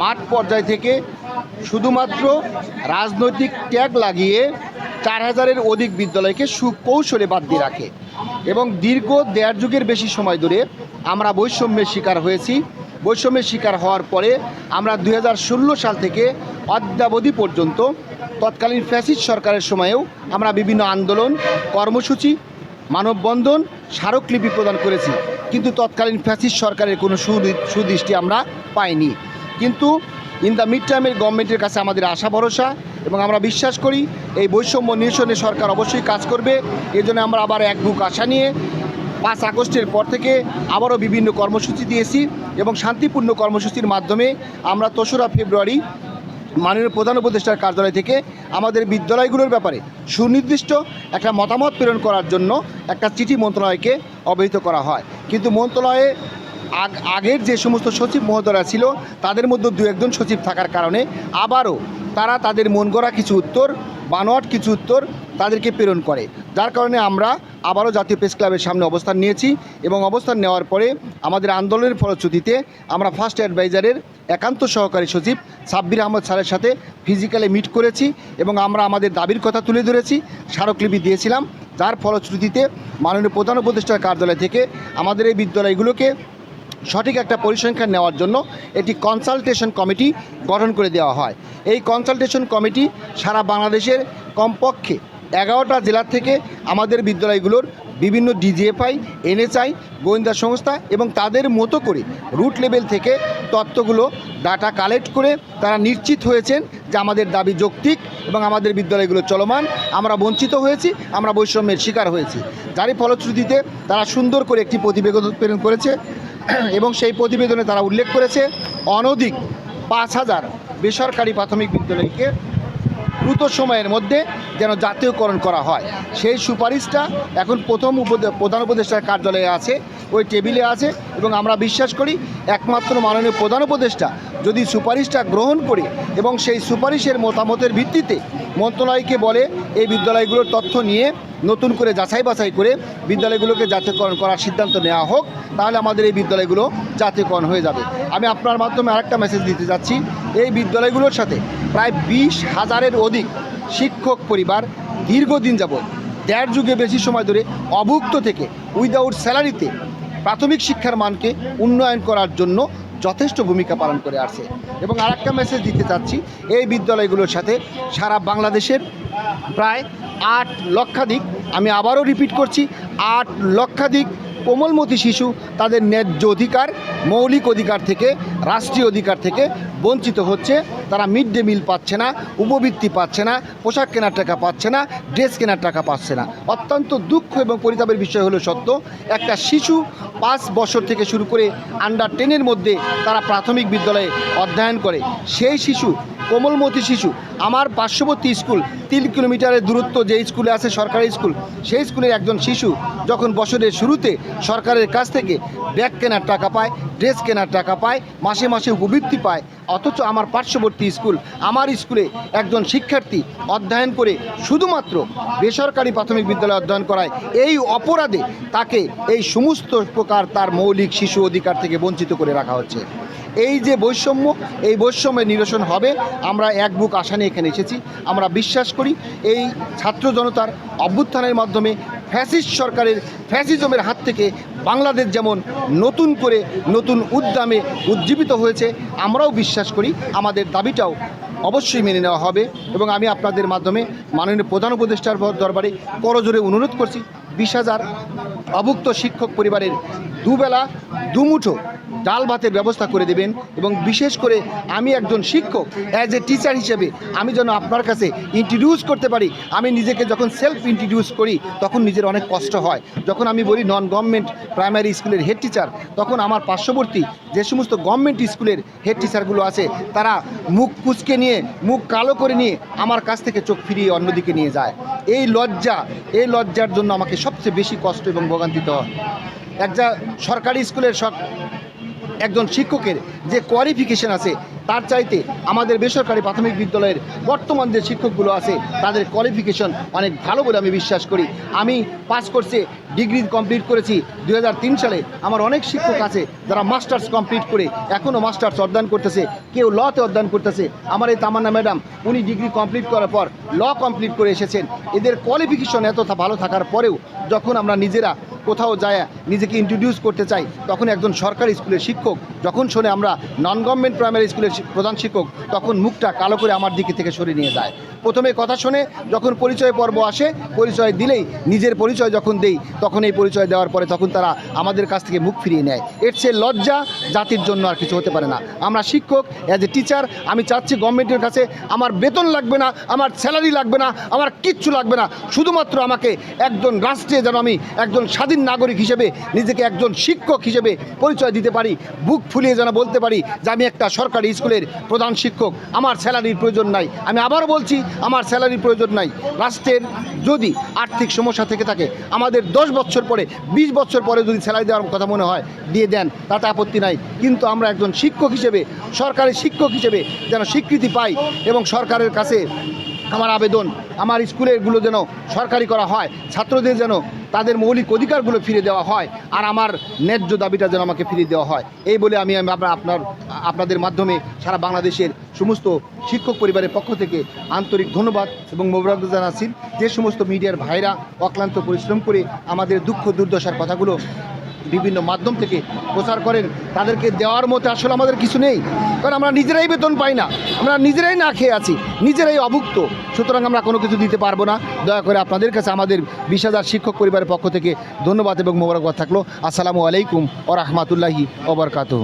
মাঠ পর্যায় থেকে শুধুমাত্র রাজনৈতিক ট্যাগ লাগিয়ে চার হাজারের অধিক বিদ্যালয়কে সুকৌশলে বাদ দিয়ে রাখে। এবং দীর্ঘ দেড় যুগের বেশি সময় ধরে আমরা বৈষম্যের শিকার হয়েছি। বৈষম্যের শিকার হওয়ার পরে আমরা দু হাজার ষোলো সাল থেকে অদ্যাবধি পর্যন্ত তৎকালীন ফ্যাসিস্ট সরকারের সময়েও আমরা বিভিন্ন আন্দোলন, কর্মসূচি, মানববন্ধন, স্মারকলিপি প্রদান করেছি। কিন্তু তৎকালীন ফ্যাসিস্ট সরকারের কোনো সুদৃষ্টি আমরা পাইনি। কিন্তু ইন দ্য মিড টাইমের গভর্নমেন্টের কাছে আমাদের আশা, ভরসা এবং আমরা বিশ্বাস করি এই বৈষম্য নিরসনে সরকার অবশ্যই কাজ করবে। এজন্য আমরা আবার এক বুক আশা নিয়ে পাঁচ আগস্টের পর থেকে আবারও বিভিন্ন কর্মসূচি দিয়েছি এবং শান্তিপূর্ণ কর্মসূচির মাধ্যমে আমরা তেসরা ফেব্রুয়ারি মাননীয় প্রধান উপদেষ্টার কার্যালয় থেকে আমাদের বিদ্যালয়গুলোর ব্যাপারে সুনির্দিষ্ট একটা মতামত প্রেরণ করার জন্য একটা চিঠি মন্ত্রণালয়কে অবহিত করা হয়। কিন্তু মন্ত্রণালয়ে আগ- আগের যে সমস্ত সচিব মহোদয়রা ছিল, তাদের মধ্যে দু একজন সচিব থাকার কারণে আবারও তারা তাদের মন গড়া কিছু উত্তর, বানোয়াট কিছু উত্তর তাদেরকে প্রেরণ করে। যার কারণে আমরা আবারও জাতীয় প্রেস ক্লাবের সামনে অবস্থান নিয়েছি এবং অবস্থান নেওয়ার পরে আমাদের আন্দোলনের ফলশ্রুতিতে আমরা ফার্স্ট অ্যাডভাইজারের একান্ত সহকারী সচিব সাব্বির আহমদ স্যারের সাথে ফিজিক্যালি মিট করেছি এবং আমরা আমাদের দাবির কথা তুলে ধরেছি, স্মারকলিপি দিয়েছিলাম। যার ফলশ্রুতিতে মাননীয় প্রধান উপদেষ্টার কার্যালয় থেকে আমাদের এই বিদ্যালয়গুলোকে সঠিক একটা পরিসংখ্যান নেওয়ার জন্য একটি কনসালটেশন কমিটি গঠন করে দেওয়া হয়। এই কনসালটেশন কমিটি সারা বাংলাদেশের কমপক্ষে এগারোটা জেলার থেকে আমাদের বিদ্যালয়গুলোর বিভিন্ন ডিজিএফআই, এনএসআই, গোয়েন্দা সংস্থা এবং তাদের মতো করে রুট লেভেল থেকে তত্ত্বগুলো, ডাটা কালেক্ট করে তারা নিশ্চিত হয়েছেন যে আমাদের দাবি যৌক্তিক এবং আমাদের বিদ্যালয়গুলো চলমান। আমরা বঞ্চিত হয়েছি, আমরা বৈষম্যের শিকার হয়েছি। যারই ফলশ্রুতিতে তারা সুন্দর করে একটি প্রতিবেদন প্রেরণ করেছে এবং সেই প্রতিবেদনে তারা উল্লেখ করেছে, অনধিক পাঁচ হাজার বেসরকারি প্রাথমিক বিদ্যালয়কে দ্রুত সময়ের মধ্যে যেন জাতীয়করণ করা হয়। সেই সুপারিশটা এখন প্রথম প্রধান উপদেষ্টার কার্যালয়ে আছে, ওই টেবিলে আছে এবং আমরা বিশ্বাস করি একমাত্র মাননীয় প্রধান উপদেষ্টা যদি সুপারিশটা গ্রহণ করে এবং সেই সুপারিশের মতামতের ভিত্তিতে মন্ত্রণালয়কে বলে এই বিদ্যালয়গুলোর তথ্য নিয়ে নতুন করে যাচাই বাছাই করে বিদ্যালয়গুলোকে জাতীয়করণ করার সিদ্ধান্ত নেওয়া হোক, তাহলে আমাদের এই বিদ্যালয়গুলো জাতীয়করণ হয়ে যাবে। আমি আপনার মাধ্যমে আরেকটা মেসেজ দিতে যাচ্ছি। এই বিদ্যালয়গুলোর সাথে প্রায় বিশ হাজারের অধিক শিক্ষক পরিবার দীর্ঘদিন যাবৎ দেড় যুগে বেশি সময় ধরে অভুক্ত থেকে উইদাউট স্যালারিতে প্রাথমিক শিক্ষার মানকে উন্নয়ন করার জন্য যথেষ্ট ভূমিকা পালন করে আসছে। এবং আরেকটা মেসেজ দিতে চাচ্ছি, এই বিদ্যালয়গুলোর সাথে সারা বাংলাদেশের প্রায় আট লক্ষাধিক, আমি আবারও রিপিট করছি, আট লক্ষাধিক কোমলমতি শিশু তাদের ন্যায্য অধিকার, মৌলিক অধিকার থেকে, রাষ্ট্রীয় অধিকার থেকে বঞ্চিত হচ্ছে। তারা মিড ডে মিল পাচ্ছে না, উপবৃত্তি পাচ্ছে না, পোশাক কেনার টাকা পাচ্ছে না, ড্রেস কেনার টাকা পাচ্ছে না। অত্যন্ত দুঃখ এবং পরিতাপের বিষয় হলো সত্য, একটা শিশু পাঁচ বছর থেকে শুরু করে আন্ডার টেনের মধ্যে তারা প্রাথমিক বিদ্যালয়ে অধ্যয়ন করে। সেই শিশু কোমলমতি শিশু, আমার পার্শ্ববর্তী স্কুল, তিন কিলোমিটারের দূরত্ব যে স্কুলে আছে সরকারি স্কুল, সেই স্কুলের একজন শিশু যখন বছরের শুরুতে সরকারের কাছ থেকে ব্যাগ কেনার টাকা পায়, ড্রেস কেনার টাকা পায়, মাসে মাসে উপবৃত্তি পায়, অথচ আমার পার্শ্ববর্তী স্কুল, আমার স্কুলে একজন শিক্ষার্থী অধ্যয়ন করে শুধুমাত্র বেসরকারি প্রাথমিক বিদ্যালয়ে অধ্যয়ন করায়, এই অপরাধে তাকে এই সমস্ত প্রকার তার মৌলিক শিশু অধিকার থেকে বঞ্চিত করে রাখা হচ্ছে। এই যে বৈষম্য, এই বৈষম্যের নিরসন হবে। আমরা এক বুক আশা নিয়ে এখানে এসেছি। আমরা বিশ্বাস করি, এই ছাত্র জনতার অভ্যুত্থানের মাধ্যমে ফ্যাসিস্ট সরকারের ফ্যাসিজমের হাত থেকে বাংলাদেশ যেমন নতুন করে নতুন উদ্যমে উজ্জীবিত হয়েছে, আমরাও বিশ্বাস করি, আমাদের দাবিটাও অবশ্যই মেনে নেওয়া হবে এবং আমি আপনাদের মাধ্যমে মাননীয় প্রধান উপদেষ্টার দরবারে করজোরে অনুরোধ করছি, বিশ হাজার অভুক্ত শিক্ষক পরিবারের দুবেলা দুমুঠো ডাল ভাতের ব্যবস্থা করে দেবেন এবং বিশেষ করে আমি একজন শিক্ষক অ্যাজ এ টিচার হিসেবে আমি যেন আপনার কাছে ইন্ট্রোডিউস করতে পারি। আমি নিজেকে যখন সেলফ ইন্ট্রোডিউস করি, তখন নিজের অনেক কষ্ট হয়। যখন আমি বলি নন গভর্নমেন্ট প্রাইমারি স্কুলের হেড টিচার তখন আমার পার্শ্ববর্তী যে সমস্ত গভর্নমেন্ট স্কুলের হেড টিচারগুলো আছে, তারা মুখ কুচকে নিয়ে, মুখ কালো করে নিয়ে আমার কাছ থেকে চোখ ফিরিয়ে অন্যদিকে নিয়ে যায়। এই লজ্জা, এই লজ্জার জন্য আমাকে সবচেয়ে বেশি কষ্ট এবং ভোগান্তিতে হয়। একটা সরকারি স্কুলের সব একজন শিক্ষকের যে কোয়ালিফিকেশন আছে, তার চাইতে আমাদের বেসরকারি প্রাথমিক বিদ্যালয়ের বর্তমান যে শিক্ষকগুলো আছে, তাদের কোয়ালিফিকেশন অনেক ভালো বলে আমি বিশ্বাস করি। আমি পাস কোর্সে ডিগ্রি কমপ্লিট করেছি দু হাজার তিন সালে। আমার অনেক শিক্ষক আছে যারা মাস্টার্স কমপ্লিট করে এখনও মাস্টার্স অধ্যয়ন করতেছে, কেউ লতে অধ্যয়ন করতেছে। আমার এই তামান্না ম্যাডাম, উনি ডিগ্রি কমপ্লিট করার পর ল কমপ্লিট করে এসেছেন। এদের কোয়ালিফিকেশন এত ভালো থাকার পরেও যখন আমরা নিজেরা কোথাও যায়, নিজেকে ইন্ট্রোডিউস করতে চাই, তখন একজন সরকারি স্কুলের শিক্ষক, যখন শোনে আমরা নন গভর্নমেন্ট প্রাইমারি স্কুলের প্রধান শিক্ষক, তখন মুখটা কালো করে আমার দিকে থেকে সরে নিয়ে যায়। প্রথমে কথা শুনে, যখন পরিচয় পর্ব আসে, পরিচয় দিলেই নিজের পরিচয় যখন দেই, তখন এই পরিচয় দেওয়ার পরে তখন তারা আমাদের কাছ থেকে মুখ ফিরিয়ে নেয়। এর চেয়ে লজ্জা জাতির জন্য আর কিছু হতে পারে না। আমরা শিক্ষক অ্যাজ এ টিচার আমি চাচ্ছি গভর্নমেন্টের কাছে আমার বেতন লাগবে না, আমার স্যালারি লাগবে না, আমার কিচ্ছু লাগবে না। শুধুমাত্র আমাকে একজন রাষ্ট্রে যেন আমি একজন স্বাধীন নাগরিক হিসেবে নিজেকে একজন শিক্ষক হিসেবে পরিচয় দিতে পারি, বুক ফুলিয়ে যেন বলতে পারি যে আমি একটা সরকারি স্কুলের প্রধান শিক্ষক। আমার স্যালারির প্রয়োজন নাই। আমি আবারও বলছি, আমার স্যালারির প্রয়োজন নাই। রাষ্ট্রের যদি আর্থিক সমস্যা থেকে থাকে, আমাদের দশ বছর পরে, বিশ বছর পরে যদি স্যালারি দেওয়ার কথা মনে হয়, দিয়ে দেন, তাতে আপত্তি নাই। কিন্তু আমরা একজন শিক্ষক হিসেবে, সরকারি শিক্ষক হিসেবে যেন স্বীকৃতি পাই এবং সরকারের কাছে আমার আবেদন, আমার স্কুলেরগুলো যেন সরকারি করা হয়, ছাত্রদের যেন তাদের মৌলিক অধিকারগুলো ফিরে দেওয়া হয়, আর আমার ন্যায্য দাবিটা যেন আমাকে ফিরিয়ে দেওয়া হয়। এই বলে আমি আপনার, আপনাদের মাধ্যমে সারা বাংলাদেশের সমস্ত শিক্ষক পরিবারের পক্ষ থেকে আন্তরিক ধন্যবাদ এবং মোবারক জানাচ্ছি। যে সমস্ত মিডিয়ার ভাইরা অক্লান্ত পরিশ্রম করে আমাদের দুঃখ দুর্দশার কথাগুলো বিভিন্ন মাধ্যম থেকে প্রচার করেন, তাদেরকে দেওয়ার মতো আসলে আমাদের কিছু নেই। কারণ আমরা নিজেরাই বেতন পাই না। আমরা নিজেরাই না খেয়ে আছি, নিজেরাই অভুক্ত। সুতরাং আমরা কোনো কিছু দিতে পারব না। দয়া করে আপনাদের কাছে আমাদের বিশ হাজার শিক্ষক পরিবারের পক্ষ থেকে ধন্যবাদ এবং মোবারকবাদ থাকল। আসসালামু আলাইকুম ও রহমতুল্লাহি ওবরকাতুহ